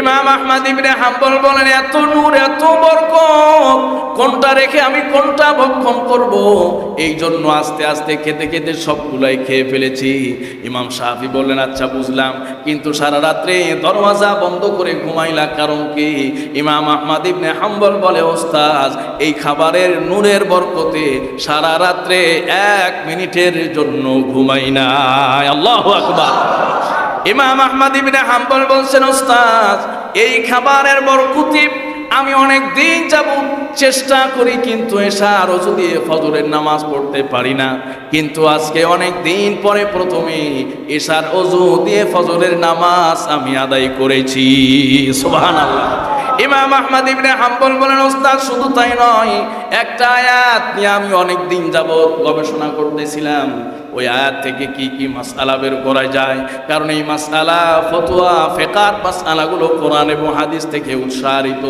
ইমাম আহমদ ইবনে হাম্বল বলেন, এত নূর, এত বরকত, কোনটা রেখে আমি কোনটা ভক্ষণ করব? এই জন্য আস্তে আস্তে খেতে খেতে সবগুলাই খেয়ে ফেলেছি। ইমাম সাহাবি বললেন আচ্ছা বুঝলাম। কিন্তু সারা রাত্রে দরওয়াজা বন্ধ করে ঘুমাইলা কারণ কি? ইমাম আহমদ ইবনে হাম্বল বলে ওস্তাজ এই খাবারের নূরের বরকতে সারা রাত্রে এক মিনিটের জন্য ঘুমাই না আল্লাহ আকবার। ইমাম আহমদ ইবনে হাম্বল বলছেন, ওস্তাদ, এই খাবারের বরকতি আমি অনেক দিন যাব চেষ্টা করি, কিন্তু এসা রোজু দিয়ে ফজরের নামাজ পড়তে পারি না, কিন্তু আজকে অনেক দিন পরে প্রথমে এশার অজু দিয়ে ফজরের নামাজ আমি আদায় করেছি। সুবহানাল্লাহ। ইমাম আহমদ ইবনে হাম্বল বলেন, ওস্তাদ, শুধু তাই নয়, একটা আয়াত নিয়ে আমি অনেক দিন যাবত গবেষণা করতেছিলাম। ওই আয়াত থেকে কি কি মাসালা বের করা যায়? কারণ এই মাসালা ফতুয়া ফেকার মাসালাগুলো কোরআন এবং হাদিস থেকে উৎসাহিত।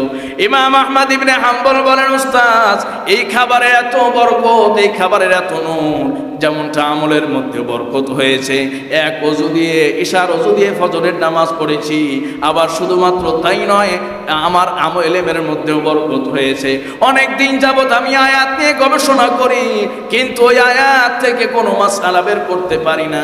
ইমাম আহমদ ইবনে হাম্বল বলেন উস্তাদ এই খাবারের এত বরকত, এই খাবারের এত নুন যেমনটা আমলের মধ্যে বরকত হয়েছে। এক অজু দিয়ে ঈশার অজু দিয়ে ফজরের নামাজ পড়েছি। আবার শুধুমাত্র তাই নয়, আমার আমল এলেমের মধ্যেও বরকত হয়েছে। অনেক দিন যাবত আমি আয়াত নিয়ে গবেষণা করি, কিন্তু ওই আয়াত থেকে কোনো মাসালা বের করতে পারি না।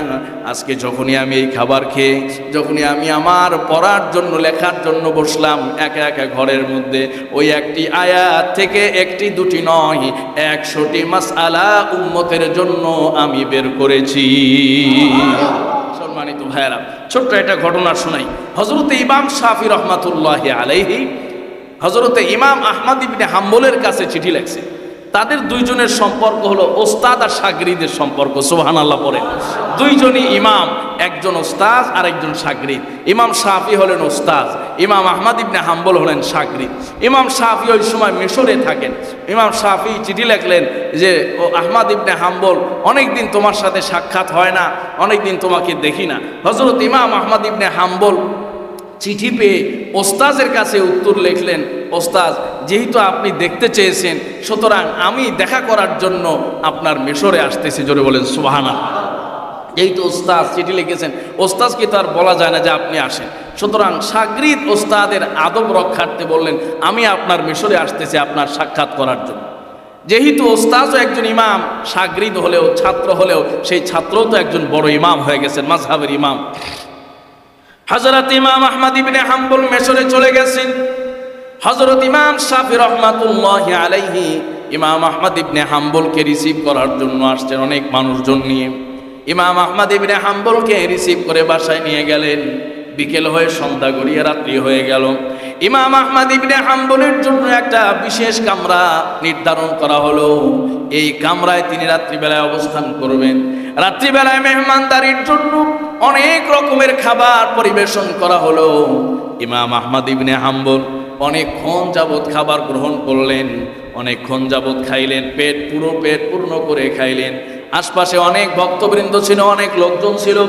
আজকে যখনই আমি এই খাবার খেয়ে, যখনই আমি আমার পড়ার জন্য, লেখার জন্য বসলাম, একা একা ঘরের মধ্যে, ওই একটি আয়াত থেকে একটি দুটি নয়, একশোটি মাসালা উম্মতের জন্য আমি বের করেছি। সম্মানিত ভাইয়েরা, ছোট্ট একটা ঘটনা শোনাই। হজরত ইমাম শাফি রহমাতুল্লাহ আলাইহি হজরতে ইমাম আহমদ ইবনে হাম্বলের কাছে চিঠি লেখছে। তাদের দুইজনের সম্পর্ক হলো ওস্তাদ আর সাগরিদের সম্পর্ক সোহান আল্লাহ পরে দুইজনই ইমাম, একজন ওস্তাজ আর একজন সাগরিদ। ইমাম শাফি হলেন ওস্তাজ ইমাম আহমদ ইবনে হাম্বল হলেন সাগরিদ ইমাম শাফি ওই সময় মিশরে থাকেন। ইমাম শাফি চিঠি লেখলেন যে, ও আহমদ ইবনে হাম্বল অনেক দিন তোমার সাথে সাক্ষাৎ হয় না অনেক দিন তোমাকে দেখি না। হজরত ইমাম আহমদ ইবনে হাম্বল চিঠি পেয়ে ওস্তাজের কাছে উত্তর লিখলেন ওস্তাজ যেহেতু আপনি দেখতে চেয়েছেন, সুতরাং আমি দেখা করার জন্য আপনার মেশরে আসতেছি। জোরে বলেন সুবাহানা এই তো ওস্তাদ চিঠি লিখেছেন। ওস্তাজকে তো আর বলা যায় না যে আপনি আসেন। সুতরাং সাগরিদ ওস্তাদের আদব রক্ষার্থে বললেন, আমি আপনার মিশরে আসতেছি আপনার সাক্ষাৎ করার জন্য। যেহেতু ওস্তাজও একজন ইমাম, সাগরিদ হলেও, ছাত্র হলেও, সেই ছাত্রও তো একজন বড় ইমাম হয়ে গেছেন, মাঝহাবের ইমাম। হজরত ইমাম আহমদ হাম্বল মেশরে চলে গেছেন। হজরত ইমাম শাফি রহমাতুল্লাহ আলাইহি ইমাম আহমদ ইবনে হাম্বলকে রিসিভ করার জন্য আসছেন অনেক মানুষজন নিয়ে। ইমাম আহমদ ইবনে হাম্বলকে রিসিভ করে বাসায় নিয়ে গেলেন। বিকেল হয়ে সন্ধ্যা গড়িয়ে রাত্রি হয়ে গেল। ইমাম আহমদ ইবনে হাম্বলের জন্য একটা বিশেষ কামরা নির্ধারণ করা হলো। এই কামরায় তিনি রাত্রিবেলায় অবস্থান করবেন। রাত্রিবেলায় মেহমানদারির জন্য অনেক রকমের খাবার পরিবেশন করা হলো। ইমাম আহমদ ইবনে হাম্বল অনেকক্ষণ যাবৎ খাবার গ্রহণ করলেন। অনেকক্ষণ যাবৎ খাইলেন, পেট পুরো পেট পূর্ণ করে খাইলেন। আশপাশে অনেক ভক্তবৃন্দ ছিল, অনেক লোকজন ছিল।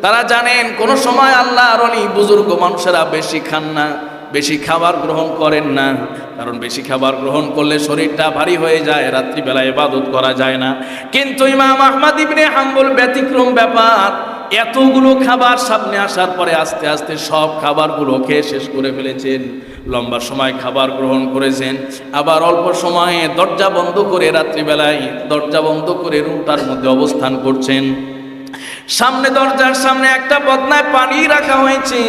তারা জানেন, কোন সময় আল্লাহ আর অনেক বুজুর্গ মানুষেরা বেশি খান না, বেশি খাবার গ্রহণ করেন না। কারণ বেশি খাবার গ্রহণ করলে শরীরটা ভারী হয়ে যায়, রাত্রিবেলা ইবাদত করা যায় না। কিন্তু ইমাম আহমদ ইবনে হাম্বল ব্যতিক্রম ব্যাপার এতগুলো খাবার সামনে আসার পরে আস্তে আস্তে সব খাবারগুলো খেয়ে শেষ করে ফেলেছেন। লম্বা সময় খাবার গ্রহণ করেছেন। আবার অল্প সময়ে দরজা বন্ধ করে রাত্রিবেলায় দরজা বন্ধ করে রুমটার মধ্যে অবস্থান করছেন। সামনে দরজার সামনে একটা বদনায় পানি রাখা হয়েছে,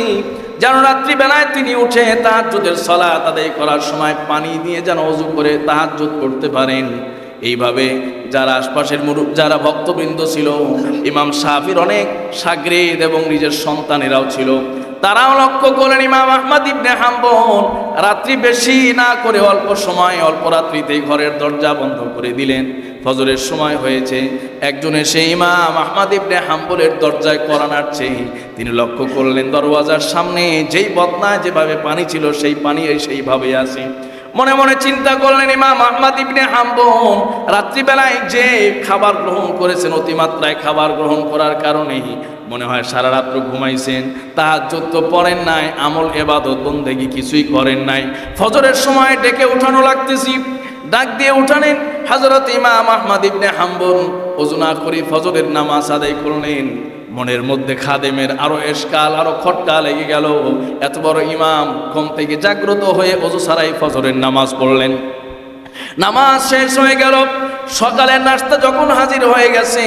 যেন রাত্রিবেলায় তিনি উঠে তাহাজ্জুদের সলা তাদের করার সময় পানি দিয়ে যেন অজু করে তাহাজ্জুদ করতে পারেন। এইভাবে যারা আশপাশের মুরুব যারা ভক্তবৃন্দ ছিল, ইমাম সাহাবির অনেক সাগরেদ এবং নিজের সন্তানেরাও ছিল, তারাও লক্ষ্য করলেন ইমাম আহমদ ইবনে হাম্বল। রাত্রি বেশি না করে অল্প সময়, অল্প রাত্রিতেই ঘরের দরজা বন্ধ করে দিলেন। ফজরের সময় হয়েছে, একজন এসে ইমাম আহমদ ইবনে হাম্বলের দরজায় করা নাড়ছে। তিনি লক্ষ্য করলেন দরওয়াজার সামনে যেই বদনায় যেভাবে পানি ছিল, সেই পানি সেইভাবে আসে মনে মনে চিন্তা করলেন, ইমাম আহমদ ইবনে হাম্বল রাত্রিবেলায় যে খাবার গ্রহণ করেছেন, অতিমাত্রায় খাবার গ্রহণ করার কারণেই মনে হয় সারা রাত্র ঘুমাইছেন। তাহার তো পড়েন নাই, আমল এবাদত বন্দেগি কিছুই করেন নাই। ফজরের সময় ডেকে উঠানো লাগতেছি। ডাক দিয়ে উঠানেন হজরত ইমাম আহমদ ইবনে হাম্বল ওজনা করে ফজরের নামাজ আদায় করলেন। মনের মধ্যে খাদেমের আরও এসকাল আরও খটকা লেগে গেল। এত বড় ইমাম ঘুম থেকে জাগ্রত হয়ে অজু সারাই ফজরের নামাজ পড়লেন। নামাজ শেষ হয়ে গেল। সকালের নাস্তা যখন হাজির হয়ে গেছে,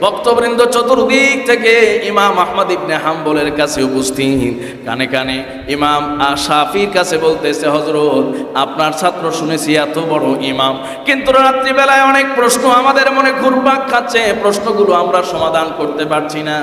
ভক্তবৃন্দ চতুর্দিক থেকে ইমাম আহমদ ইবনে হাম্বলের কাছে উপস্থিত। কানে কানে ইমাম আশাফির কাছে বলতেছে হজরত আপনার ছাত্র শুনেছি এত বড় ইমাম। কিন্তু রাত্রিবেলায় অনেক প্রশ্ন আমাদের মনে ঘুরপাক খাচ্ছে। প্রশ্নগুলো আমরা সমাধান করতে পারছি না।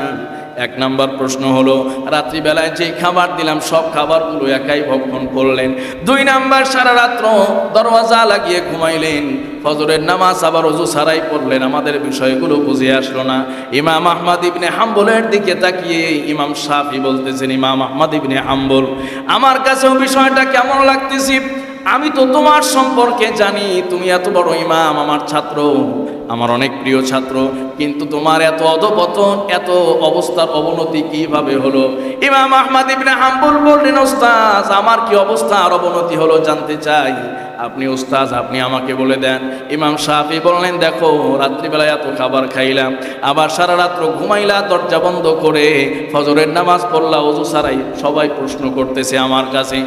এক নাম্বার প্রশ্ন হলো, রাত্রিবেলায় যে খাবার দিলাম, সব খাবারগুলো একাই ভক্ষণ করলেন। দুই নাম্বার, সারা রাত্র দরওয়াজা লাগিয়ে ঘুমাইলেন। ফজরের নামাজ আবার অজু সারাই পড়লেন। আমাদের বিষয়গুলো বুঝে আসলো না। ইমাম আহমদ ইবনে হাম্বলের দিকে তাকিয়ে ইমাম সাফি বলতেছেন, ইমাম আহমদ ইবনে হাম্বল, আমার কাছেও বিষয়টা কেমন লাগতেছি? আমি তো তোমার সম্পর্কে জানি, তুমি এত বড় ইমাম, আমার ছাত্র। আমার অনেক প্রিয় ছাত্র, কিন্তু তোমার এত অধপতন, এত অবস্থার অবনতি কীভাবে হলো? ইমাম আহমদ ইবনে হাম্বুল বললেন ওস্তাজ আমার কি অবস্থা আর অবনতি হলো জানতে চাই। আপনি ওস্তাজ আপনি আমাকে বলে দেন। ইমাম সাহাফি বললেন, দেখো, রাত্রিবেলায় এত খাবার খাইলাম, আবার সারা রাত্র ঘুমাইলা, দরজা বন্ধ করে ফজরের নামাজ পড়লা, অজু সারাই সবাই প্রশ্ন করতেছে আমার কাছে।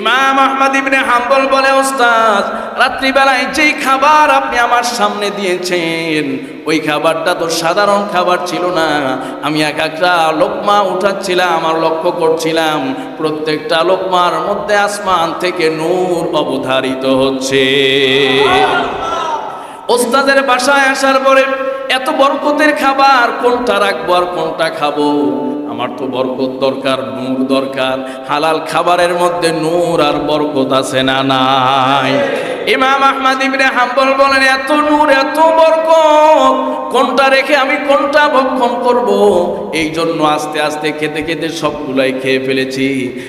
ইমাম আহমদ ইবনে হাম্বল বলে ওস্তাজ রাত্রিবেলায় যেই খাবার আপনি আমার সামনে দিয়েছেন ওই খাবারটা তো সাধারণ খাবার ছিল না। আমি এক একটা লোকমা উঠাচ্ছিলাম আর লক্ষ্য করছিলাম, প্রত্যেকটা লোকমার মধ্যে আসমান থেকে নূর অবধারিত হচ্ছে। ওস্তাদের বাসায় আসার পরে এত বরকতের খাবার, কোনটা রাখব আর কোনটা খাব? আমার তো বরকত দরকার, নূর দরকার। হালাল খাবারের মধ্যে নূর আর বরকত আছে না নাই? ইমাম আহমদ ইবনে হাম্বল বলেন, এত নূর, এত বরকত, কোনটা রেখে আমি কোনটা ভক্ষণ করব? এই জন্য আস্তে আস্তে খেতে খেতে সবগুলাই খেয়ে ফেলেছি।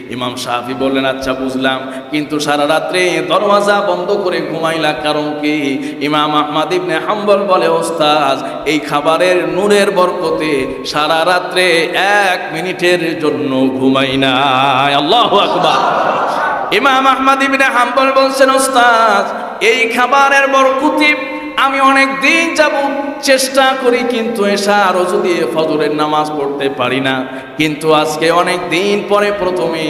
ইমাম সাহাফি বললেন আচ্ছা বুঝলাম। কিন্তু সারা রাত্রে দরওয়াজা বন্ধ করে ঘুমাইলা কারণ কি? ইমাম আহমদ ইবনে হাম্বল বলে ওস্তাজ এই খাবারের নূরের বরকতে সারা রাত্রে এক মিনিটের জন্য ঘুমাই না আল্লাহ আকবার। ইমাম আহমদ ইবনে হাম্বল বলছেন ওস্তাদ এই খাবারের বরকতি আমি অনেক দিন যাব চেষ্টা করি, কিন্তু এসা রোজু দিয়ে ফজরের নামাজ পড়তে পারি না, কিন্তু আজকে অনেক দিন পরে প্রথমে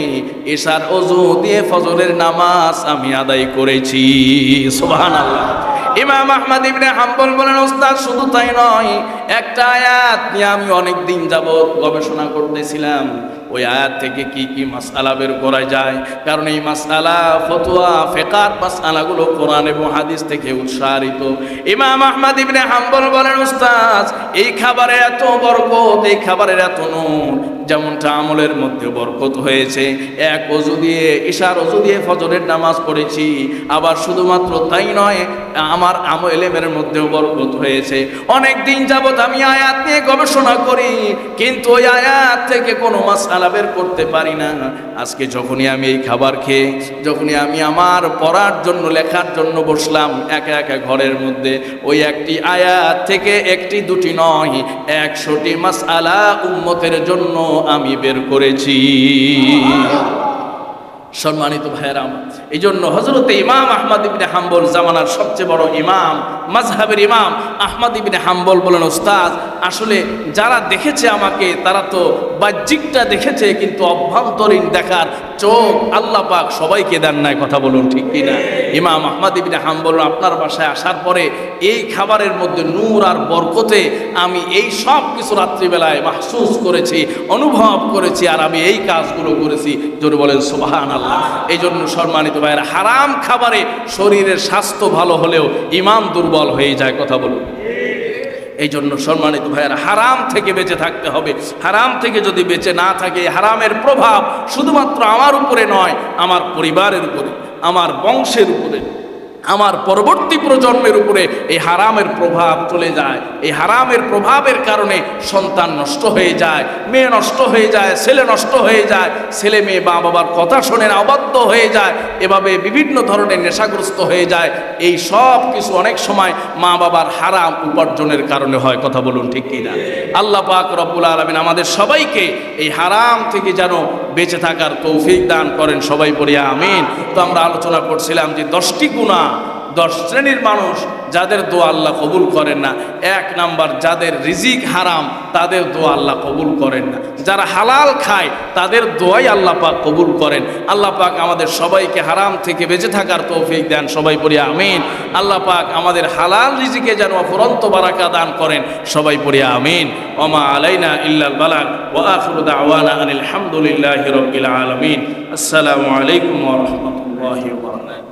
এশার অজু দিয়ে ফজরের নামাজ আমি আদায় করেছি। সুবহানাল্লাহ। ইমাম আহমদ ইবনে হাম্বল বলেন ওস্তাদ শুধু তাই নয়, একটা আয়াত নিয়ে আমি অনেক দিন যাবৎ গবেষণা করতেছিলাম। ওই আয়াত থেকে কি কি মাসালা বের করা যায়? কারণ এই মাসালা ফতুয়া, ফেকার মাসালাগুলো কোরআন এবং হাদিস থেকে উৎসাহিত। ইমাম আহমদ ইবনে হাম্বল বলেন উস্তাজ এই খাবারে এত বরকত, এই খাবারের এত নূর যেমনটা আমলের মধ্যে বরকত হয়েছে। এক অজু দিয়ে, ঈশার অজু দিয়ে ফজরের নামাজ পড়েছি। আবার শুধুমাত্র তাই নয়, আমার আমল এলেমের মধ্যেও বরকত হয়েছে। অনেক দিন যাবৎ আমি আয়াত নিয়ে গবেষণা করি, কিন্তু ওই আয়াত থেকে কোনো মাসালা বের করতে পারি না। আজকে যখনই আমি এই খাবার খেয়ে, যখনই আমি আমার পড়ার জন্য, লেখার জন্য বসলাম, একা একা ঘরের মধ্যে, ওই একটি আয়াত থেকে একটি দুটি নয়, একশোটি মাসআলা উম্মতের জন্য আমি বের করেছি। সম্মানিত ভাইয়েরা এই জন্য হজরতে ইমাম আহমদ ইবিনে হাম্বল জামানার সবচেয়ে বড় ইমাম মাজহাবের ইমাম আহমদ ইবিনে হাম্বল বলেন, ওস্তাদ, আসলে যারা দেখেছে আমাকে, তারা তো বাহ্যিকটা দেখেছে, কিন্তু অভ্যন্তরীণ দেখার চোখ আল্লাহ পাক সবাইকে দেন নাই। কথা বলুন ঠিক কিনা? ইমাম আহমদ ইবিনে হাম্বল আপনার বাসায় আসার পরে এই খাবারের মধ্যে নূর আর বরকতে আমি এই সব কিছু রাত্রিবেলায় মাহসুস করেছি, অনুভব করেছি, আর আমি এই কাজগুলো করেছি। জোরে বলেন সুবাহান আল্লাহ এই জন্য সম্মানিত ভাইয়ের, হারাম খাবারে শরীরের স্বাস্থ্য ভালো হলেও ইমাম দুর্বল হয়ে যায়, কথা বলুন। এই জন্য সম্মানিত ভাইয়ের, হারাম থেকে বেঁচে থাকতে হবে। হারাম থেকে যদি বেঁচে না থাকে হারামের প্রভাব শুধুমাত্র আমার উপরে নয়, আমার পরিবারের উপরে, আমার বংশের উপরে। আমার পরবর্তী প্রজন্মের উপরে এই হারামের প্রভাব চলে যায়। এই হারামের প্রভাবের কারণে সন্তান নষ্ট হয়ে যায়, মেয়ে নষ্ট হয়ে যায়, ছেলে নষ্ট হয়ে যায়, ছেলে মেয়ে মা বাবার কথা শোনে না অবাধ্য হয়ে যায়, এভাবে বিভিন্ন ধরনের নেশাগ্রস্ত হয়ে যায়। এই সব কিছু অনেক সময় মা বাবার হারাম উপার্জনের কারণে হয়, কথা বলুন ঠিক কিনা? আল্লাহ পাক রব্বুল আলমিন আমাদের সবাইকে এই হারাম থেকে যেন বেঁচে থাকার তৌফিক দান করেন সবাই পড়িয়া আমিন। তো আমরা আলোচনা করছিলাম যে দশটি গুণা দশ শ্রেণির মানুষ যাদের দোয়া আল্লাহ কবুল করেন না। এক নাম্বার, যাদের রিজিক হারাম, তাদের দোয়া আল্লাহ কবুল করেন না। যারা হালাল খায়, তাদের দোয়াই আল্লাহ পাক কবুল করেন। আল্লাহ পাক আমাদের সবাইকে হারাম থেকে বেঁচে থাকার তৌফিক দেন, সবাই পড়ি আমিন। আল্লাহ পাক আমাদের হালাল রিজিকে যেন অফুরন্ত বারাকা দান করেন, সবাই পড়ি আমিন। ওমা আলাইনা ইল্লাল বালাক ওয়া আখিরু দাওয়ানা আনিল হামদুলিল্লাহি রাব্বিল আলামিন। আসসালামু আলাইকুম ওয়া রাহমাতুল্লাহি ওয়া বারাকাতুহু।